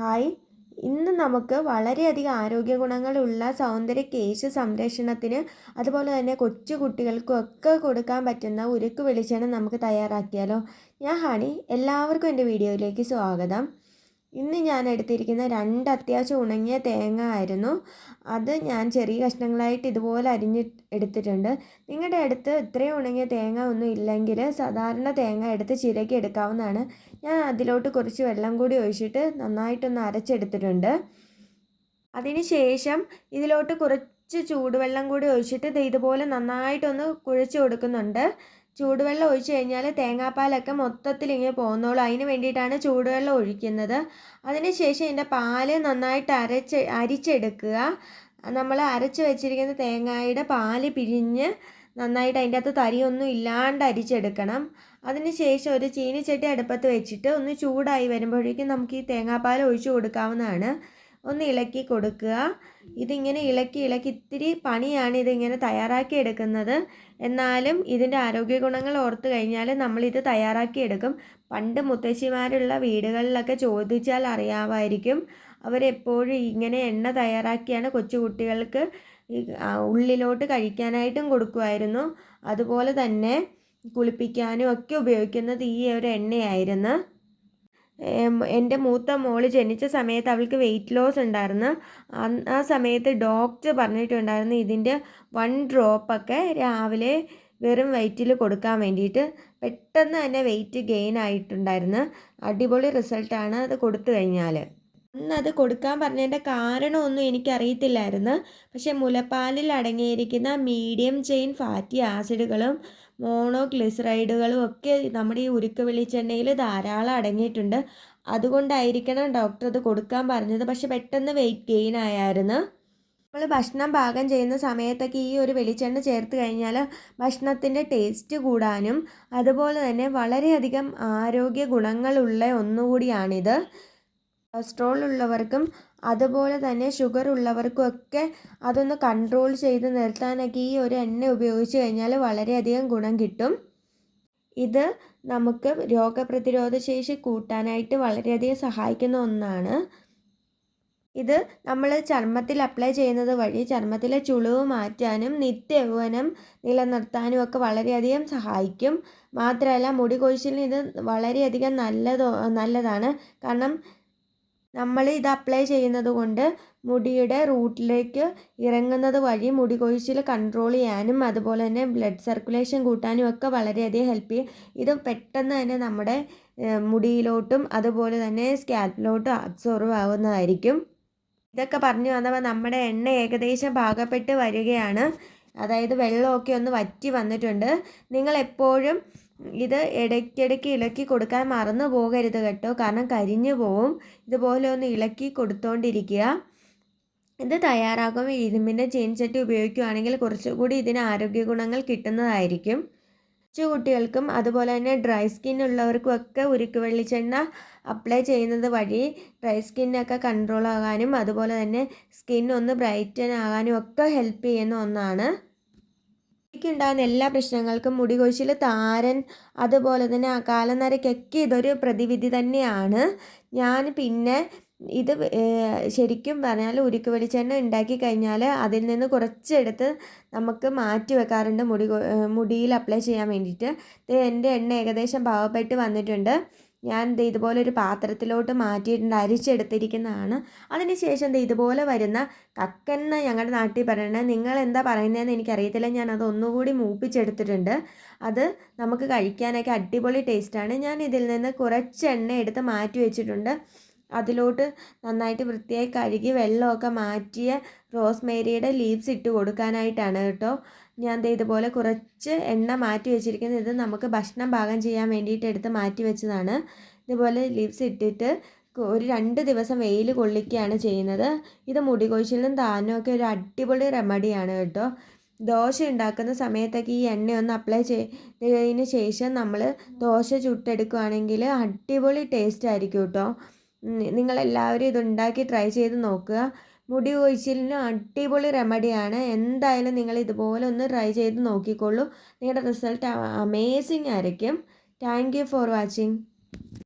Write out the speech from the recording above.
Hi. ഇന്ന് നമുക്ക് വളരെയധികം ആരോഗ്യ ഗുണങ്ങളുള്ള സൗന്ദര്യ കേശ സംരക്ഷണത്തിന് അതുപോലെ തന്നെ കൊച്ചു കുട്ടികൾക്കും ഒക്കെ കൊടുക്കാൻ പറ്റുന്ന ഉരുക്ക് വെളിച്ചെണ്ണ നമുക്ക് തയ്യാറാക്കിയാലോ? ഞാൻ ഹണി എല്ലാവർക്കും എന്റെ വീഡിയോയിലേക്ക് സ്വാഗതം. ഇന്ന് ഞാൻ എടുത്തിരിക്കുന്ന രണ്ട് അത്യാവശ്യം ഉണങ്ങിയ തേങ്ങ ആയിരുന്നു. അത് ഞാൻ ചെറിയ കഷ്ണങ്ങളായിട്ട് ഇതുപോലെ അരിഞ്ഞ് എടുത്തിട്ടുണ്ട്. നിങ്ങളുടെ അടുത്ത് ഇത്രയും ഉണങ്ങിയ തേങ്ങ ഒന്നും ഇല്ലെങ്കിൽ സാധാരണ തേങ്ങ എടുത്ത് ചിരക്കി എടുക്കാവുന്നതാണ്. ഞാൻ അതിലോട്ട് കുറച്ച് വെള്ളം കൂടി ഒഴിച്ചിട്ട് നന്നായിട്ടൊന്ന് അരച്ചെടുത്തിട്ടുണ്ട്. അതിനുശേഷം ഇതിലോട്ട് കുറച്ച് ചൂടുവെള്ളം കൂടി ഒഴിച്ചിട്ട് ഇതുപോലെ നന്നായിട്ടൊന്ന് കുഴച്ച് കൊടുക്കുന്നുണ്ട്. ചൂടുവെള്ളം ഒഴിച്ച് കഴിഞ്ഞാൽ തേങ്ങാപ്പാലൊക്കെ മൊത്തത്തിൽ ഇങ്ങനെ പോകുന്നുള്ളൂ അതിന് വേണ്ടിയിട്ടാണ് ചൂടുവെള്ളം ഒഴിക്കുന്നത്. അതിനുശേഷം ഇതിന്റെ പാൽ നന്നായിട്ട് അരച്ച് അരിച്ചെടുക്കുക. നമ്മൾ അരച്ച് വെച്ചിരിക്കുന്ന തേങ്ങയുടെ പാൽ പിഴിഞ്ഞ് നന്നായിട്ട് അതിന്റെ അകത്ത് തരിയൊന്നും ഇല്ലാണ്ട് അരിച്ചെടുക്കണം. അതിനുശേഷം ഒരു ചീനിച്ചട്ടി അടുപ്പത്ത് വെച്ചിട്ട് ഒന്ന് ചൂടായി വരുമ്പോഴേക്കും നമുക്ക് ഈ തേങ്ങാപ്പാൽ ഒഴിച്ച് കൊടുക്കാവുന്നതാണ്. ഒന്ന് ഇളക്കി കൊടുക്കുക. ഇതിങ്ങനെ ഇളക്കി ഇളക്കി ഇത്തിരി പണിയാണ് ഇതിങ്ങനെ തയ്യാറാക്കി എടുക്കുന്നത്. എന്നാലും ഇതിന്റെ ആരോഗ്യ ഗുണങ്ങൾ ഓർത്ത് കഴിഞ്ഞാൽ നമ്മളിത് തയ്യാറാക്കി എടുക്കും. പണ്ട് മുത്തശ്ശിമാരുള്ള വീടുകളിലൊക്കെ ചോദിച്ചാൽ അറിയാമായിരിക്കും. അവരെപ്പോഴും ഇങ്ങനെ എണ്ണ തയ്യാറാക്കിയാണ് കൊച്ചുകുട്ടികൾക്ക് ഉള്ളിലോട്ട് കഴിക്കാനായിട്ടും കൊടുക്കുമായിരുന്നു. അതുപോലെ തന്നെ കുളിപ്പിക്കാനും ഒക്കെ ഉപയോഗിക്കുന്നത് ഈ ഒരു എണ്ണയായിരുന്നു. എന്റെ മൂത്ത മോൾ ജനിച്ച സമയത്ത് അവൾക്ക് വെയിറ്റ് ലോസ് ഉണ്ടായിരുന്നു. ആ സമയത്ത് ഡോക്ടർ പറഞ്ഞിട്ടുണ്ടായിരുന്നു ഇതിന്റെ വൺ ഡ്രോപ്പൊക്കെ രാവിലെ വെറും വെയിറ്റിൽ കൊടുക്കാൻ വേണ്ടിയിട്ട് പെട്ടെന്ന് തന്നെ വെയിറ്റ് ഗെയിൻ ആയിട്ടുണ്ടായിരുന്നു. അടിപൊളി റിസൾട്ടാണ് അത് കൊടുത്തു കഴിഞ്ഞാൽ അന്ന് അത് കൊടുക്കാൻ പറഞ്ഞതിന്റെ കാരണമൊന്നും എനിക്കറിയത്തില്ലായിരുന്നു. പക്ഷേ മുലപ്പാലിൽ അടങ്ങിയിരിക്കുന്ന മീഡിയം ചെയിൻ ഫാറ്റി ആസിഡുകളും മോണോഗ്ലിസറൈഡുകളും ഒക്കെ നമ്മുടെ ഈ ഉരുക്ക് വെളിച്ചെണ്ണയിൽ ധാരാളം അടങ്ങിയിട്ടുണ്ട്. അതുകൊണ്ടായിരിക്കണം ഡോക്ടർ അത് കൊടുക്കാൻ പറഞ്ഞത്. പക്ഷെ പെട്ടെന്ന് വെയിറ്റ് ഗെയിൻ ആയായിരുന്നു. നമ്മൾ ഭക്ഷണം പാകം ചെയ്യുന്ന സമയത്തൊക്കെ ഈ ഒരു വെളിച്ചെണ്ണ ചേർത്ത് കഴിഞ്ഞാൽ ഭക്ഷണത്തിന്റെ ടേസ്റ്റ് കൂടാനും അതുപോലെ തന്നെ വളരെയധികം ആരോഗ്യ ഗുണങ്ങളുള്ള ഒന്നുകൂടിയാണിത്. കൊളസ്ട്രോൾ ഉള്ളവർക്കും അതുപോലെ തന്നെ ഷുഗർ ഉള്ളവർക്കും ഒക്കെ അതൊന്ന് കൺട്രോൾ ചെയ്ത് നിർത്താനൊക്കെ ഈ ഒരു എണ്ണ ഉപയോഗിച്ച് കഴിഞ്ഞാൽ വളരെയധികം ഗുണം കിട്ടും. ഇത് നമുക്ക് രോഗപ്രതിരോധ ശേഷി കൂട്ടാനായിട്ട് വളരെയധികം സഹായിക്കുന്ന ഒന്നാണ്. ഇത് നമ്മൾ ചർമ്മത്തിൽ അപ്ലൈ ചെയ്യുന്നത് വഴി ചർമ്മത്തിലെ ചുളിവ് മാറ്റാനും നിത്യവനം നിലനിർത്താനും ഒക്കെ വളരെയധികം സഹായിക്കും. മാത്രമല്ല മുടി കൊഴിച്ചിലിന് ഇത് വളരെയധികം നല്ലതോ നല്ലതാണ്. കാരണം നമ്മൾ ഇത് അപ്ലൈ ചെയ്യുന്നത് കൊണ്ട് മുടിയുടെ റൂട്ടിലേക്ക് ഇറങ്ങുന്നത് വഴി മുടി കൊഴിച്ചിൽ കൺട്രോൾ ചെയ്യാനും അതുപോലെ തന്നെ ബ്ലഡ് സർക്കുലേഷൻ കൂട്ടാനും ഒക്കെ വളരെയധികം ഹെൽപ്പ് ചെയ്യും. ഇത് പെട്ടെന്ന് തന്നെ നമ്മുടെ മുടിയിലോട്ടും അതുപോലെ തന്നെ സ്കാൽപ്പിലോട്ടും അബ്സോർവ് ആവുന്നതായിരിക്കും. ഇതൊക്കെ പറഞ്ഞു വന്നപ്പോൾ നമ്മുടെ എണ്ണ ഏകദേശം പാകപ്പെട്ട് വരികയാണ്. അതായത് വെള്ളമൊക്കെ ഒന്ന് വറ്റി വന്നിട്ടുണ്ട്. നിങ്ങൾ എപ്പോഴും ഇത് ഇടയ്ക്കിടയ്ക്ക് ഇളക്കി കൊടുക്കാൻ മറന്നു പോകരുത് കേട്ടോ. കാരണം കരിഞ്ഞു പോവും. ഇതുപോലെ ഒന്ന് ഇളക്കി കൊടുത്തോണ്ടിരിക്കുക. ഇത് തയ്യാറാക്കുമ്പോൾ ഇരുമ്പിന്റെ ചീൻചട്ടി ഉപയോഗിക്കുകയാണെങ്കിൽ കുറച്ചുകൂടി ഇതിന് ആരോഗ്യ ഗുണങ്ങൾ കിട്ടുന്നതായിരിക്കും. കൊച്ചു കുട്ടികൾക്കും അതുപോലെ തന്നെ ഡ്രൈ സ്കിൻ ഉള്ളവർക്കും ഒക്കെ ഉരുക്ക് വെള്ളിച്ചെണ്ണ അപ്ലൈ ചെയ്യുന്നത് വഴി ഡ്രൈ സ്കിന്നൊക്കെ കൺട്രോൾ ആകാനും അതുപോലെ തന്നെ സ്കിൻ ഒന്ന് ബ്രൈറ്റൻ ആകാനും ഒക്കെ ഹെൽപ്പ് ചെയ്യുന്ന ഒന്നാണ്. ഉണ്ടാകുന്ന എല്ലാ പ്രശ്നങ്ങൾക്കും മുടി കൊഴിച്ചിൽ താരൻ അതുപോലെ തന്നെ ആ കാലനരയ്ക്കൊക്കെ ഇതൊരു പ്രതിവിധി തന്നെയാണ്. ഞാൻ പിന്നെ ഇത് ശരിക്കും പറഞ്ഞാൽ ഉരുക്ക് വെളിച്ചെണ്ണ ഉണ്ടാക്കി കഴിഞ്ഞാൽ അതിൽ നിന്ന് കുറച്ചെടുത്ത് നമുക്ക് മാറ്റി വെക്കാറുണ്ട് മുടി മുടിയിൽ അപ്ലൈ ചെയ്യാൻ വേണ്ടിയിട്ട്. എന്റെ എണ്ണ ഏകദേശം പാവപ്പെട്ട് വന്നിട്ടുണ്ട്. ഞാൻ ദേ ഇതുപോലെ ഒരു പാത്രത്തിലോട്ട് മാറ്റിയിട്ടുണ്ട് അരിച്ചെടുത്തിരിക്കുന്നതാണ്. അതിനുശേഷം ദേ ഇതുപോലെ വരുന്ന കക്കെന്ന് ഞങ്ങളുടെ നാട്ടിൽ പറയണേ നിങ്ങൾ എന്താ പറയുന്നതെന്ന് എനിക്കറിയത്തില്ല. ഞാൻ അത് ഒന്നുകൂടി മൂപ്പിച്ചെടുത്തിട്ടുണ്ട്. അത് നമുക്ക് കഴിക്കാനൊക്കെ അടിപൊളി ടേസ്റ്റാണ്. ഞാൻ ഇതിൽ നിന്ന് കുറച്ച് എണ്ണ എടുത്ത് മാറ്റി വെച്ചിട്ടുണ്ട്. അതിലോട്ട് നന്നായിട്ട് വൃത്തിയായി കഴുകി വെള്ളമൊക്കെ മാറ്റിയ റോസ്മേരിയുടെ ലീവ്സ് ഇട്ട് കൊടുക്കാനായിട്ടാണ് കേട്ടോ. ഞാൻ ഇതുപോലെ കുറച്ച് എണ്ണ മാറ്റി വെച്ചിരിക്കുന്നത്. ഇത് നമുക്ക് ഭക്ഷണം പാകം ചെയ്യാൻ വേണ്ടിയിട്ട് എടുത്ത് മാറ്റി വെച്ചതാണ്. ഇതുപോലെ ലീവ്സ് ഇട്ടിട്ട് ഒരു രണ്ട് ദിവസം വെയിൽ കൊള്ളിക്കുകയാണ് ചെയ്യുന്നത്. ഇത് മുടി കൊഴിച്ചിലും താനും ഒരു അടിപൊളി റെമഡിയാണ് കേട്ടോ. ദോശ ഉണ്ടാക്കുന്ന സമയത്തൊക്കെ ഈ എണ്ണ ഒന്ന് അപ്ലൈ ചെയ്തതിന് ശേഷം നമ്മൾ ദോശ ചുട്ടെടുക്കുകയാണെങ്കിൽ അടിപൊളി ടേസ്റ്റ് ആയിരിക്കും കേട്ടോ. നിങ്ങളെല്ലാവരും ഇതുണ്ടാക്കി ട്രൈ ചെയ്ത് നോക്കുക. മുടി കൊഴിച്ചിലിന് അടിപൊളി റെമഡിയാണ്. എന്തായാലും നിങ്ങൾ ഇതുപോലെ ഒന്ന് ട്രൈ ചെയ്ത് നോക്കിക്കോളൂ നിങ്ങളുടെ റിസൾട്ട് അമേസിങ് ആയിരിക്കും. Thank you for watching.